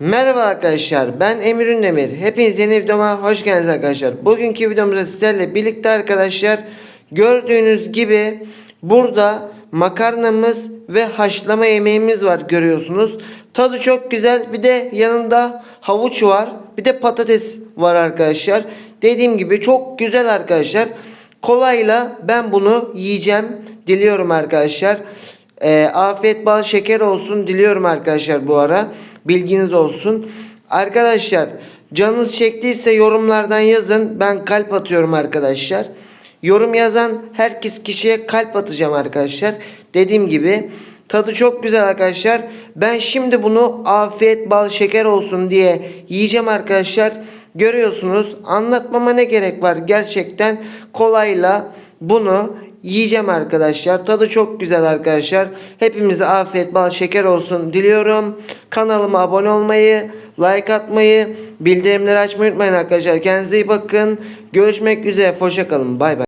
Merhaba arkadaşlar ben Emir Ünlemir. Hepiniz yeni videoma hoş geldiniz arkadaşlar. Bugünkü videomuzda sizlerle birlikte arkadaşlar gördüğünüz gibi burada makarnamız ve haşlama yemeğimiz var görüyorsunuz. Tadı çok güzel bir de yanında havuç var bir de patates var arkadaşlar. Dediğim gibi çok güzel arkadaşlar. Kolayla ben bunu yiyeceğim diliyorum arkadaşlar. Ee, afiyet bal şeker olsun diliyorum arkadaşlar bu ara. Bilginiz olsun. Arkadaşlar canınız çektiyse yorumlardan yazın. Ben kalp atıyorum arkadaşlar. Yorum yazan herkes kişiye kalp atacağım arkadaşlar. Dediğim gibi tadı çok güzel arkadaşlar. Ben şimdi bunu afiyet bal şeker olsun diye yiyeceğim arkadaşlar. Görüyorsunuz anlatmama ne gerek var gerçekten kolayla bunu yiyeceğim arkadaşlar. Tadı çok güzel arkadaşlar. Hepimize afiyet bal şeker olsun diliyorum. Kanalıma abone olmayı, like atmayı, bildirimleri açmayı unutmayın arkadaşlar. Kendinize iyi bakın. Görüşmek üzere. Hoşça kalın. Bay bay.